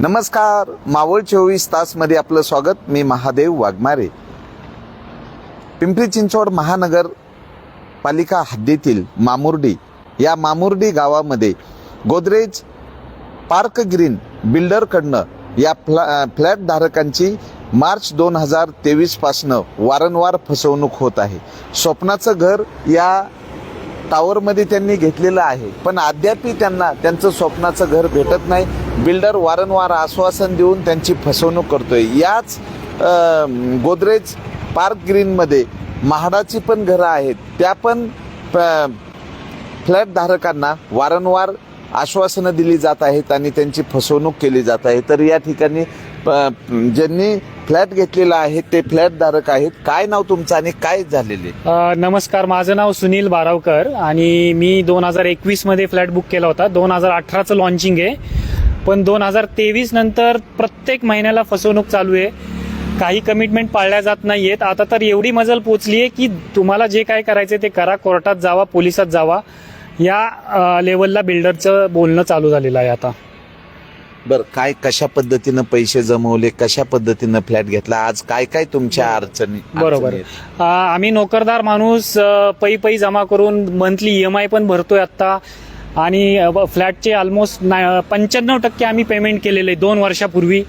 नमस्कार. मावळ चोवीस तासमध्ये आपलं स्वागत. मी महादेव वाघमारे. पिंपरी चिंचवड महानगर पालिका हद्दीतील मामुर्डी या मामुर्डी गावामध्ये गोदरेज पार्क ग्रीन बिल्डरकडनं या फ्लॅ फ्लॅट धारकांची मार्च दोन हजार तेवीसपासनं वारंवार फसवणूक होत आहे. स्वप्नाचं घर या टावरमध्ये त्यांनी घेतलेलं आहे. पण अद्यापही त्यांना त्यांचं स्वप्नाचं घर भेटत नाही. बिल्डर वारंवार आश्वासन देऊन त्यांची फसवणूक करतोय. याच गोदरेज पार्क ग्रीनमध्ये महाडाची पण घरं आहेत. त्या पण प- फ्लॅट धारकांना वारंवार आश्वासनं दिली जात आहेत आणि त्यांची फसवणूक केली जात आहे. तर या ठिकाणी प- ज्यांनी फ्लॅट घेतलेला आहे ते फ्लॅट धारक आहेत. काय नाव तुमचं आणि काय झालेले नमस्कार माझं नाव सुनील बारावकर आणि मी दोन हजार एकवीसमध्ये फ्लॅट बुक केला होता. दोन हजार अठराचं लॉन्चिंग आहे. पण दोन हजार तेवीस नंतर प्रत्येक महिन्याला फसवणूक चालू आहे. काही कमिटमेंट पाळल्या जात नाहीयेत. आता तर एवढी मजल पोचली आहे की तुम्हाला जे काय करायचे ते करा. कोर्टात जावा पोलिसात जावा. या लेवलला बिल्डरचं बोलणं चालू झालेलं आहे आता. बर काय कशा पद्धतीनं पैसे जमवले? कशा पद्धतीनं फ्लॅट घेतला? आज काय काय तुमच्या अडचणी बरोबर. आम्ही नोकरदार माणूस पै पै जमा करून मंथली ई एम आय पण भरतोय आता. आणि फ्लॅटचे ऑलमोस्ट पंच्याण्णव टक्के आम्ही पेमेंट केलेले आहे दोन वर्षापूर्वी.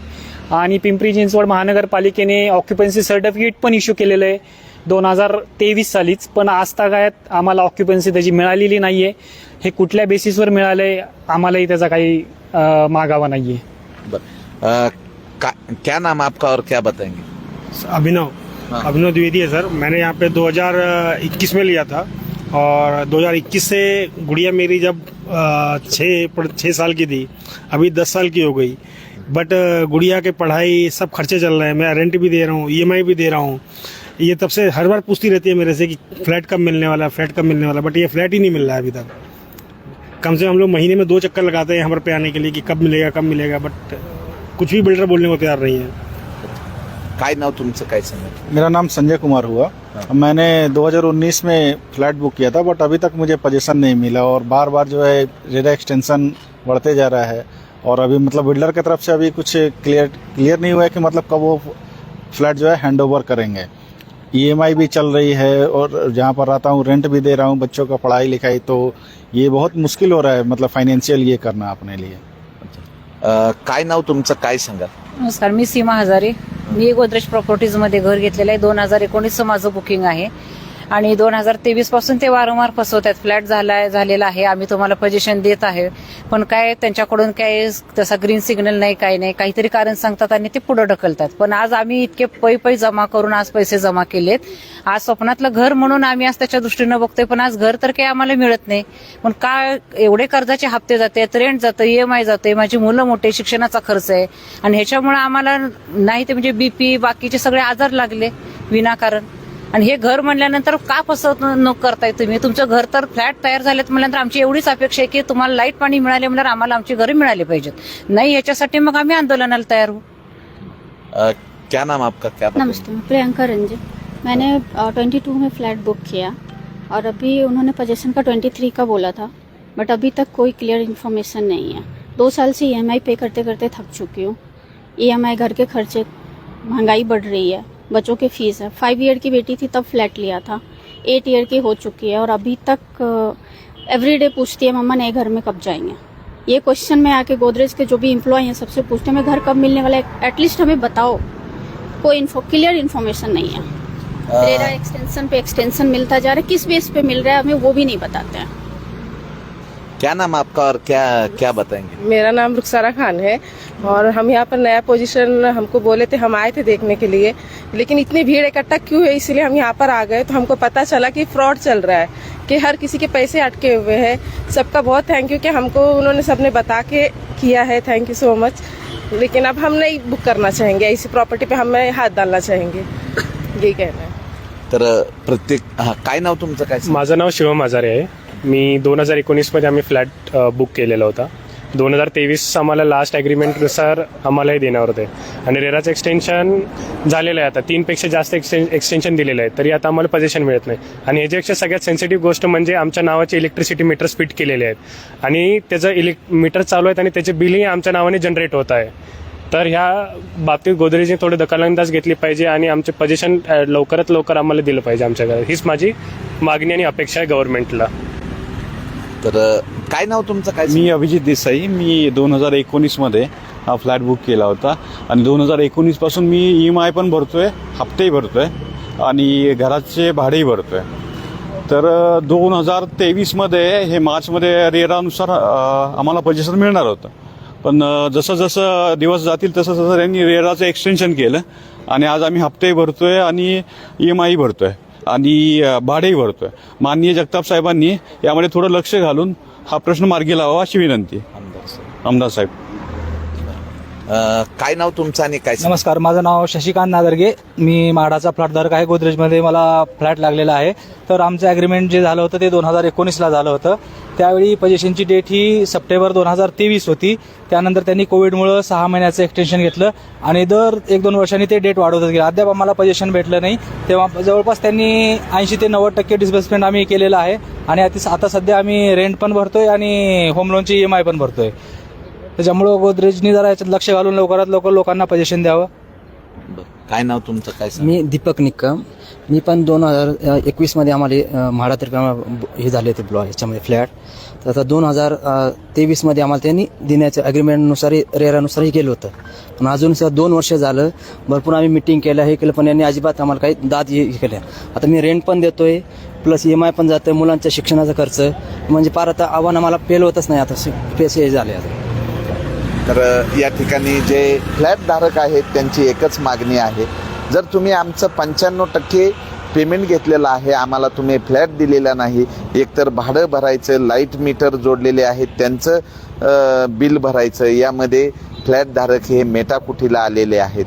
आणि पिंपरी चिंचवड महानगरपालिकेने ऑक्युपन्सी सर्टिफिकेट पण इश्यू केलेलं आहे दोन हजार तेवीस सालीच. पण आजतागायत आम्हाला ऑक्युपन्सी त्याची मिळालेली नाहीये. हे कुठल्या बेसिसवर मिळालंय आम्हालाही त्याचा काही मागावा नाहीये. बर. अ, का- क्या नाम आपका और क्या बताएंगे? अभिनव. हाँ। अभिनव द्विवेदी है सर. मैंने यहाँ पे 2021 में लिया था. और 2021 से गुड़िया मेरी जब छः छः साल की थी, अभी दस साल की हो गई। बट गुड़िया के पढ़ाई सब खर्चे चल रहे हैं। मैं रेंट भी दे रहा हूँ ईएमआई भी दे रहा हूँ। ये तब से हर बार पूछती रहती है मेरे से कि फ्लैट कब मिलने वाला फ्लैट कब मिलने वाला बट ये फ्लैट ही नहीं मिल रहा है अभी तक। कम से कम हम लोग महीने में दो चक्कर लगाते हैं यहाँ पर पे आने के लिए कि कब मिलेगा कब मिलेगा बट कुछ भी बिल्डर बोलने को तैयार नहीं है। काय नाव तुमचं काय सांगा? मेरा नाम संजय कुमार हुआ। हाँ। मैंने 2019 में फ्लैट बुक किया था बट अभी तक मुझे पोजीशन नहीं मिला और बार बार जो है रेरा एक्सटेंशन बढ़ते जा रहा है। और अभी मतलब बिल्डर की तरफ़ से अभी कुछ क्लियर क्लियर नहीं हुआ है कि मतलब कब वो फ्लैट जो है हैंड ओवर करेंगे। ईएमआई भी चल रही है और जहाँ पर रहता हूँ रेंट भी दे रहा हूँ बच्चों का पढ़ाई लिखाई तो ये बहुत मुश्किल हो रहा है मतलब फाइनेंशियल ये करना अपने लिए। अ, काय नाव तुमचं काय सांगा? नमस्कार मी सीमा हजारे. मी गोदरेज प्रॉपर्टीजमध्ये घर घेतलेलं आहे. दोन हजार एकोणीसचं माझं बुकिंग आहे. आणि दोन हजार तेवीसपासून ते वारंवार फसवत आहेत फ्लॅट झाला झालेला आहे. आम्ही तुम्हाला पोझिशन देत आहे. पण काय त्यांच्याकडून काय तसा ग्रीन सिग्नल नाही काही नाही. काहीतरी कारण सांगतात आणि ते पुढे ढकलतात. पण आज आम्ही इतके पै पै जमा करून आज पैसे जमा केलेत. आज स्वप्नातलं घर म्हणून आम्ही आज त्याच्या दृष्टीनं बघतोय पण आज घर तर काही आम्हाला मिळत नाही. पण काय एवढे कर्जाचे हप्ते जाते रेंट जातं ईएमआय जाते माझी मुलं मोठे शिक्षणाचा खर्च आहे. आणि ह्याच्यामुळे आम्हाला नाही ते म्हणजे बीपी बाकीचे सगळे आजार लागले. विनाकारण. आणि हे घर म्हणल्यानंतर का फसवणूक करताय तुम्ही? तुमचं घर तर फ्लॅट तयार झालेत म्हणल्यानंतर आमची एवढीच अपेक्षा आहे की तुम्हाला लाइट पाणी मिळाले म्हणल्यावर आम्हाला आमची घरं मिळाली पाहिजेत. नाही ह्याच्यासाठी मग आम्ही आंदोलनाला तयार होऊ अ, क्या नाम आपका? क्या? नमस्ते मैं प्रियंका रंजन मैंने ट्वेंटी टू में फ़्लैट बुक किया और अभी उन्होंने पोजेशन का ट्वेंटी थ्री का बोला था बट अभी तक कोई क्लियर इन्फॉर्मेशन नहीं है। दो साल से ईएमआई पे करते करते थक चुकी हूँ। ईएमआई घर के खर्चे महंगाई बढ़ रही है। बच्चों की फ़ीस है। फाइव ईयर की बेटी थी तब फ्लैट लिया था। एट ईयर की हो चुकी है और अभी तक एवरी डे पूछती है मम्मा नए घर में कब जाएँगे? ये क्वेश्चन में आके गोदरेज के जो भी इम्प्लॉय हैं सबसे पूछते हैं मैं घर कब मिलने वाला है? एटलीस्ट हमें बताओ। कोई इन्फो क्लियर इन्फॉर्मेशन नहीं है। रेरा एक्सटेंशन पे एक्सटेंशन मिलता जा रहा है। किस बेस पे मिल रहा है हमें वो भी नहीं बताते हैं। क्या नाम आपका और क्या क्या बताएँगे? मेरा नाम रुखसारा खान है और हम यहाँ पर नया पोजीशन हमको बोले थे हम आए थे देखने के लिए लेकिन इतनी भीड़ इकट्ठा क्यों है इसलिए हम यहाँ पर आ गए तो हमको पता चला कि फ्रॉड चल रहा है कि हर किसी के पैसे अटके हुए हैं। सबका बहुत थैंक यू कि हमको उन्होंने सबने बता के किया है थैंक यू सो मच लेकिन अब हम नहीं बुक करना चाहेंगे ऐसी प्रॉपर्टी पे हमें हाथ डालना चाहेंगे। यही कहना है। तर प्रत्येक हा काय नाव तुमचं काय? माझं नाव शिवम हजारे आहे. मी दोन हजार एकोणीसमध्ये आम्ही फ्लॅट बुक केलेला होता. दोन हजार तेवीस आम्हाला लास्ट ॲग्रीमेंटनुसार आम्हालाही देणार होते. आणि रेराचं एक्सटेन्शन झालेलं आहे आता. तीनपेक्षा जास्त एक्सटेन एक्सटेन्शन दिलेलं आहे. तरी आता आम्हाला पजेशन मिळत नाही. आणि ह्याच्यापेक्षा सगळ्यात सेन्सिटिव्ह गोष्ट म्हणजे आमच्या नावाचे इलेक्ट्रिसिटी मीटर्स फिट केलेले आहेत. आणि त्याचं इलेक् मीटर चालू आहेत आणि त्याचे बिलही आमच्या नावाने जनरेट होत आहे. तर ह्या बाबतीत गोदरेजने थोडं दखलंदाज घेतली पाहिजे आणि आमचे पजेशन लवकरात लवकर आम्हाला दिलं पाहिजे आमच्याकडे हीच माझी मागणी आणि अपेक्षा आहे गव्हर्नमेंटला तर काय नाव तुमचं? काय मी अभिजित देसाई. मी दोन हजार एकोणीसमध्ये हा फ्लॅट बुक केला होता. आणि दोन हजार एकोणीसपासून मी ई एम आय पण भरतोय हप्तेही भरतोय आणि घराचे भाडेही भरतोय. तर दोन हजार तेवीसमध्ये हे मार्चमध्ये रेरानुसार आम्हाला पोझिशन मिळणार होतं. पण जसं जसं दिवस जातील तसं तसं त्यांनी रेराचं एक्सटेन्शन केलं. आणि आज आम्ही हप्तेही भरतोय आणि ई एम आयही भरतोय. आणि भाडेही भरतोय. माननीय जगताप साहेबांनी यामध्ये थोडं लक्ष घालून हा प्रश्न मार्गी लावावा अशी विनंती. आमदार साहेब. काय नाव तुमचं आणि काय नमस्कार माझं नाव शशिकांत नादर्गे. मी म्हाडाचा फ्लॅटधारक आहे गोदरेजमध्ये मला फ्लॅट लागलेला आहे. तर आमचं ॲग्रीमेंट जे झालं होतं ते दोन हजार एकोणीसला झालं होतं. त्यावेळी पजेशनची डेट ही सप्टेंबर दोन हजार तेवीस होती. त्यानंतर त्यांनी कोविडमुळं सहा महिन्याचं एक्सटेन्शन घेतलं आणि दर एक दोन वर्षांनी ते डेट वाढवत गेलं. अद्याप आम्हाला पजेशन भेटलं नाही. तेव्हा जवळपास त्यांनी ऐंशी ते नव्वद टक्के डिस्बर्समेंट आम्ही केलेलं आहे. आणि आता आता सध्या आम्ही रेंट पण भरतोय आणि होम लोनची ई एम आय पण भरतोय. त्याच्यामुळं गोदरेजनी जरा याच्यात लक्ष घालून लवकरात लवकर लोकांना पोझिशन द्यावं. बरं. काय नाव तुमचं? काय सांग? मी दीपक निक्कम. मी पण दोन हजार एकवीसमध्ये आम्हाला म्हाडातर्फे आम्हाला हे झाले होते ब्लॉ ह्याच्यामध्ये फ्लॅट तर आता दोन हजार तेवीसमध्ये आम्हाला त्यांनी देण्याच्या ॲग्रीमेंटनुसार रेरानुसारही केलं होतं. पण अजून सुद्धा दोन वर्ष झालं. भरपूर आम्ही मिटिंग केलं हे केलं पण यांनी अजिबात आम्हाला काही दाद हे केल्या. आता मी रेंट पण देतोय प्लस ई एम आय पण जातोय मुलांच्या शिक्षणाचा खर्च. म्हणजे पार आता आव्हान आम्हाला पेल होतच नाही. आता पैसे झाले आता. तर या ठिकाणी जे फ्लॅटधारक आहेत त्यांची एकच मागणी आहे. जर तुम्ही आमचं पंच्याण्णव टक्के पेमेंट घेतलेलं आहे आम्हाला तुम्ही फ्लॅट दिलेला नाही एकतर भाडं भरायचं लाइट मीटर जोडलेले आहेत त्यांचं बिल भरायचं यामध्ये फ्लॅटधारक हे मेटाकुटीला आलेले आहेत.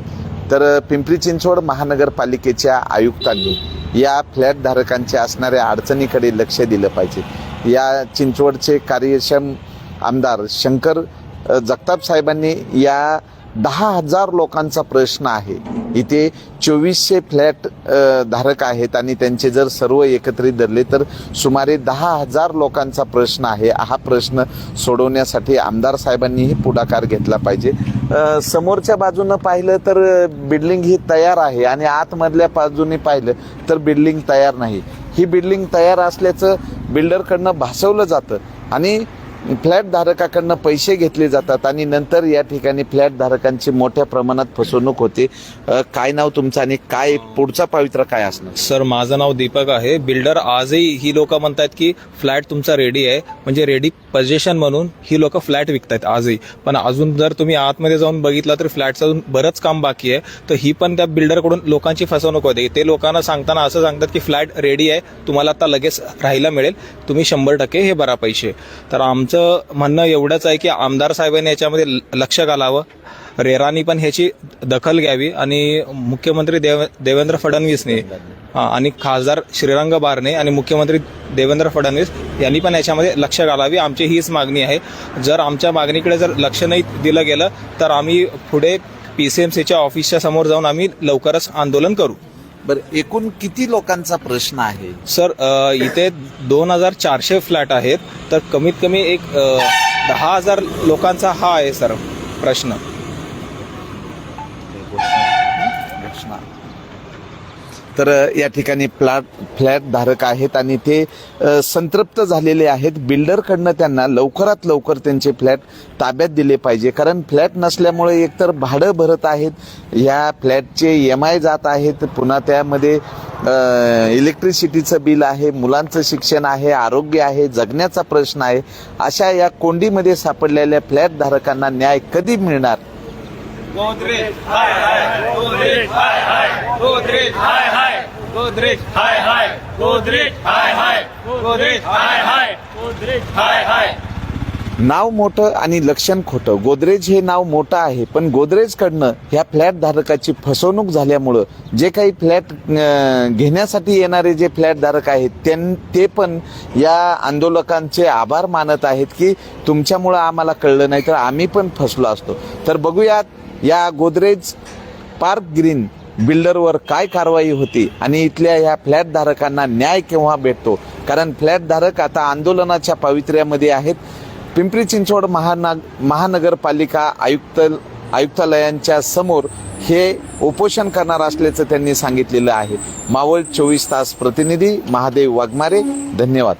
तर पिंपरी चिंचवड महानगरपालिकेच्या आयुक्तांनी या फ्लॅटधारकांच्या असणाऱ्या अडचणीकडे लक्ष दिलं पाहिजे. या चिंचवडचे कार्यक्षम आमदार शंकर जगताप साहेबांनी या दहा हजार लोकांचा प्रश्न आहे. इथे चोवीसशे फ्लॅट धारक आहेत आणि त्यांचे जर सर्व एकत्रित धरले तर सुमारे दहा हजार लोकांचा प्रश्न आहे. हा प्रश्न सोडवण्यासाठी आमदार साहेबांनीही पुढाकार घेतला पाहिजे. समोरच्या बाजूनं पाहिलं तर बिल्डिंग ही तयार आहे आणि आतमधल्या बाजूने पाहिलं तर बिल्डिंग तयार नाही. ही बिल्डिंग तयार असल्याचं बिल्डरकडनं भासवलं जातं आणि फ्लॅट धारकाकडनं पैसे घेतले जातात आणि नंतर या ठिकाणी फ्लॅट धारकांची मोठ्या प्रमाणात फसवणूक होते. काय नाव तुमचं आणि काय पुढचा पावित्र काय असणार? सर माझं नाव दीपक आहे. बिल्डर आजही ही लोक म्हणतात की फ्लॅट तुमचा रेडी आहे. म्हणजे रेडी पजेशन म्हणून ही लोक फ्लॅट विकतात आजही. पण अजून जर तुम्ही आतमध्ये जाऊन बघितलं तर फ्लॅटचं अजून बरंच काम बाकी आहे. तर ही पण त्या बिल्डरकडून लोकांची फसवणूक होते. ते लोकांना सांगताना असं सांगतात की फ्लॅट रेडी आहे. तुम्हाला आता लगेच राहायला मिळेल. तुम्ही शंभर टक्के हे भरा पैसे. तर आमचं म्हणणं एवढंच आहे की आमदार साहेबांनी याच्यामध्ये ल- लक्ष घालावं. रेरानी पण ह्याची दखल घ्यावी आणि मुख्यमंत्री देव देवेंद्र फडणवीसने आणि खासदार श्रीरंग बारणे आणि मुख्यमंत्री देवेंद्र फडणवीस यांनी पण याच्यामध्ये लक्ष घालावी. आमची हीच मागणी आहे. जर आमच्या मागणीकडे जर लक्ष नाही दिलं गेलं तर आम्ही पुढे पी सी एम सीच्या ऑफिसच्या समोर जाऊन आम्ही लवकरच आंदोलन करू. बरं एकूण किती लोकांचा प्रश्न आहे? सर अ, इथे दोन हजार चारशे फ्लॅट आहेत तर कमीत कमी एक अ, दहा हजार लोकांचा हा आहे सर प्रश्न. प्रश्न तर या ठिकाणी फ्लॅट फ्लॅट धारक आहेत आणि ते संतृप्त झालेले आहेत. बिल्डरकडनं त्यांना लवकरात लवकर त्यांचे फ्लॅट ताब्यात दिले पाहिजे. कारण फ्लॅट नसल्यामुळे एकतर भाडं भरत आहेत ह्या फ्लॅटचे एम आय जात आहेत. पुन्हा त्यामध्ये इलेक्ट्रिसिटीचं बिल आहे मुलांचं शिक्षण आहे आरोग्य आहे जगण्याचा प्रश्न आहे. अशा या कोंडीमध्ये सापडलेल्या फ्लॅट धारकांना न्याय कधी मिळणार? नाव मोठं आणि लक्षण खोटं. गोदरेज हे नाव मोठं आहे पण गोदरेजकडनं ह्या फ्लॅट धारकाची फसवणूक झाल्यामुळं जे काही फ्लॅट घेण्यासाठी येणारे जे फ्लॅट धारक आहेत त्यां ते पण या आंदोलकांचे आभार मानत आहेत की तुमच्यामुळं आम्हाला कळलं नाही तर आम्ही पण फसलो असतो. तर बघूयात या गोदरेज पार्क ग्रीन बिल्डरवर काय कारवाई होती आणि इथल्या ह्या फ्लॅट धारकांना न्याय केव्हा भेटतो? कारण फ्लॅट धारक आता आंदोलनाच्या पावित्र्यामध्ये आहेत. पिंपरी चिंचवड महानाग महानगरपालिका आयुक्त आयुक्तालयांच्या समोर हे उपोषण करणार असल्याचं त्यांनी सांगितलेलं आहे. मावळ चोवीस तास प्रतिनिधी महादेव वाघमारे धन्यवाद.